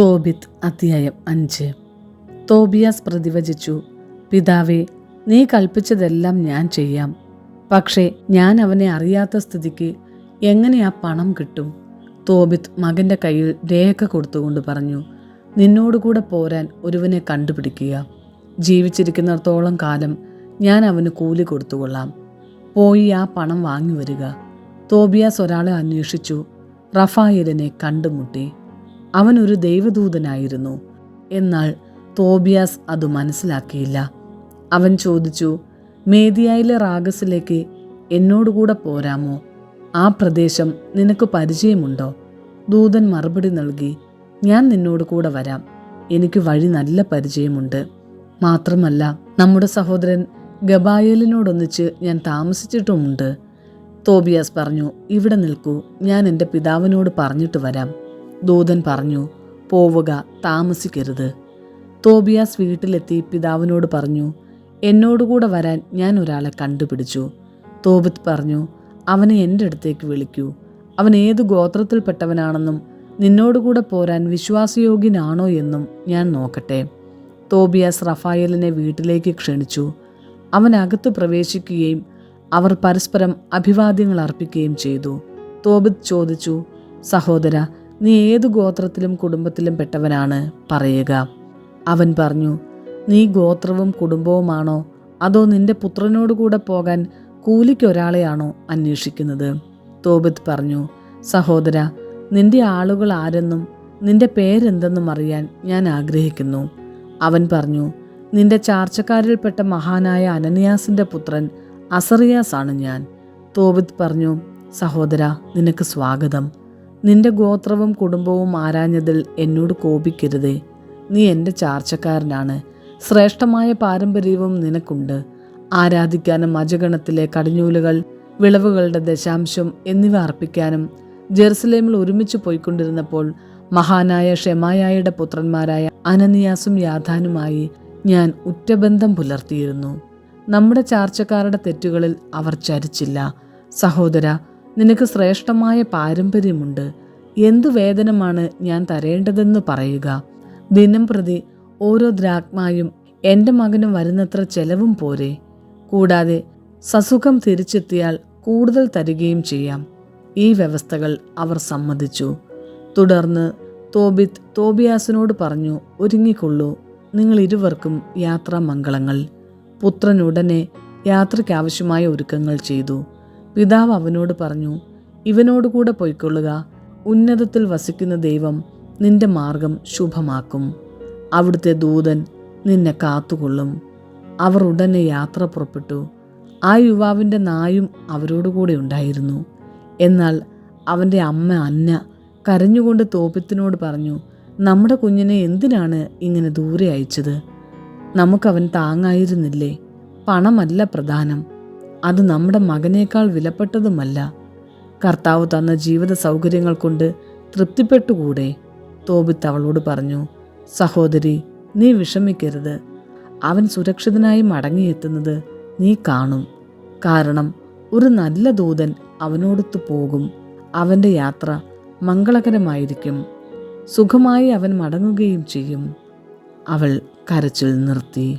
തോബിത്ത് അധ്യായം അഞ്ച്. തോബിയാസ് പ്രതിവചിച്ചു പിതാവേ നീ കൽപ്പിച്ചതെല്ലാം ഞാൻ ചെയ്യാം. പക്ഷേ ഞാൻ അവനെ അറിയാത്ത സ്ഥിതിക്ക് എങ്ങനെ ആ പണം കിട്ടും? തോബിത് മകന്റെ കയ്യിൽ രേഖ കൊടുത്തുകൊണ്ട് പറഞ്ഞു നിന്നോടുകൂടെ പോരാൻ ഒരുവനെ കണ്ടുപിടിക്കുക. ജീവിച്ചിരിക്കുന്നിടത്തോളം കാലം ഞാൻ അവന് കൂലി കൊടുത്തുകൊള്ളാം. പോയി ആ പണം വാങ്ങി വരിക. തോബിയാസ് ഒരാളെ അന്വേഷിച്ചു റഫായലിനെ കണ്ടുമുട്ടി. അവൻ ഒരു ദൈവദൂതനായിരുന്നു. എന്നാൽ തോബിയാസ് അത് മനസ്സിലാക്കിയില്ല. അവൻ ചോദിച്ചു മേദിയായിലെ റാഗസിലേക്ക് എന്നോടുകൂടെ പോരാമോ? ആ പ്രദേശം നിനക്ക് പരിചയമുണ്ടോ? ദൂതൻ മറുപടി നൽകി ഞാൻ നിന്നോട് കൂടെ വരാം. എനിക്ക് വഴി നല്ല പരിചയമുണ്ട്. മാത്രമല്ല നമ്മുടെ സഹോദരൻ ഗബായലിനോടൊന്നിച്ച് ഞാൻ താമസിച്ചിട്ടുമുണ്ട്. തോബിയാസ് പറഞ്ഞു ഇവിടെ നിൽക്കൂ. ഞാൻ എന്റെ പിതാവിനോട് പറഞ്ഞിട്ട് വരാം. ദൂതൻ പറഞ്ഞു പോവുക താമസിക്കരുത്. തോബിയാസ് വീട്ടിലെത്തി പിതാവിനോട് പറഞ്ഞു എന്നോടുകൂടെ വരാൻ ഞാൻ ഒരാളെ കണ്ടുപിടിച്ചു. തോബിത്ത് പറഞ്ഞു അവനെ എന്റെ അടുത്തേക്ക് വിളിക്കൂ. അവൻ ഏത് ഗോത്രത്തിൽപ്പെട്ടവനാണെന്നും നിന്നോടുകൂടെ പോരാൻ വിശ്വാസയോഗ്യനാണോ എന്നും ഞാൻ നോക്കട്ടെ. തോബിയാസ് റഫായലിനെ വീട്ടിലേക്ക് ക്ഷണിച്ചു. അവൻ പ്രവേശിക്കുകയും അവർ പരസ്പരം അഭിവാദ്യങ്ങൾ അർപ്പിക്കുകയും ചെയ്തു. തോബിത്ത് ചോദിച്ചു സഹോദര നീ ഏതു ഗോത്രത്തിലും കുടുംബത്തിലും പെട്ടവനാണ് പറയുക. അവൻ പറഞ്ഞു നീ ഗോത്രവും കുടുംബവുമാണോ? അതോ നിന്റെ പുത്രനോട് കൂടെ പോകാൻ കൂലിക്കൊരാളെയാണോ അന്വേഷിക്കുന്നത്? തോബത്ത് പറഞ്ഞു സഹോദര നിന്റെ ആളുകൾ ആരെന്നും നിന്റെ പേരെന്തെന്നും അറിയാൻ ഞാൻ ആഗ്രഹിക്കുന്നു. അവൻ പറഞ്ഞു നിന്റെ ചാർച്ചക്കാരിൽപ്പെട്ട മഹാനായ അനന്യാസിന്റെ പുത്രൻ അസറിയാസ് ആണ് ഞാൻ. തോബിത്ത് പറഞ്ഞു സഹോദര നിനക്ക് സ്വാഗതം. നിന്റെ ഗോത്രവും കുടുംബവും ആരാഞ്ഞതിൽ എന്നോട് കോപിക്കരുതേ. നീ എന്റെ ചാർച്ചക്കാരനാണ്. ശ്രേഷ്ഠമായ പാരമ്പര്യവും നിനക്കുണ്ട്. ആരാധിക്കാനും അജഗണത്തിലെ കടിഞ്ഞൂലുകൾ വിളവുകളുടെ ദശാംശം എന്നിവ അർപ്പിക്കാനും ജെറുസലേമിൽ ഒരുമിച്ച് പോയിക്കൊണ്ടിരുന്നപ്പോൾ മഹാനായ ഷെമായായുടെ പുത്രന്മാരായ അനനിയാസും യാഥാനുമായി ഞാൻ ഉറ്റബന്ധം പുലർത്തിയിരുന്നു. നമ്മുടെ ചാർച്ചക്കാരുടെ തെറ്റുകളിൽ അവർ ചരിച്ചില്ല. സഹോദര നിനക്ക് ശ്രേഷ്ഠമായ പാരമ്പര്യമുണ്ട്. എന്തു വേതനമാണ് ഞാൻ തരേണ്ടതെന്ന് പറയുക. ദിനം പ്രതി ഓരോ ദ്രാഗ്മായും എന്റെ മകനും വരുന്നത്ര ചെലവും പോരെ. കൂടാതെ സസുഖം തിരിച്ചെത്തിയാൽ കൂടുതൽ തരികയും ചെയ്യാം. ഈ വ്യവസ്ഥകൾ അവർ സമ്മതിച്ചു. തുടർന്ന് തോബിത്ത് തോബിയാസിനോട് പറഞ്ഞു ഒരുങ്ങിക്കൊള്ളൂ. നിങ്ങൾ ഇരുവർക്കും യാത്രാമംഗളങ്ങൾ. പുത്രൻ ഉടനെ യാത്രയ്ക്കാവശ്യമായ ഒരുക്കങ്ങൾ ചെയ്തു. പിതാവ് അവനോട് പറഞ്ഞു ഇവനോടുകൂടെ പൊയ്ക്കൊള്ളുക. ഉന്നതത്തിൽ വസിക്കുന്ന ദൈവം നിന്റെ മാർഗം ശുഭമാക്കും. അവിടുത്തെ ദൂതൻ നിന്നെ കാത്തുകൊള്ളും. അവർ ഉടനെ യാത്ര പുറപ്പെട്ടു. ആ യുവാവിന്റെ നായും അവരോടുകൂടെ ഉണ്ടായിരുന്നു. എന്നാൽ അവന്റെ അമ്മ അന്ന കരഞ്ഞുകൊണ്ട് തോപ്പിത്തിനോട് പറഞ്ഞു നമ്മുടെ കുഞ്ഞിനെ എന്തിനാണ് ഇങ്ങനെ ദൂരെ അയച്ചത്? നമുക്കവൻ താങ്ങായിരുന്നില്ലേ? പണമല്ല പ്രധാനം. അത് നമ്മുടെ മകനേക്കാൾ വിലപ്പെട്ടതുമല്ല. കർത്താവ് തന്ന ജീവിത സൗകര്യങ്ങൾ കൊണ്ട് തൃപ്തിപ്പെട്ടുകൂടെ? തോബിത്ത് അവളോട് പറഞ്ഞു സഹോദരി നീ വിഷമിക്കരുത്. അവൻ സുരക്ഷിതനായി മടങ്ങിയെത്തുന്നത് നീ കാണും. കാരണം ഒരു നല്ല ദൂതൻ അവനോടൊത്ത് പോകും. അവന്റെ യാത്ര മംഗളകരമായിരിക്കും. സുഖമായി അവൻ മടങ്ങുകയും ചെയ്യും. അവൾ കരച്ചിൽ നിർത്തി.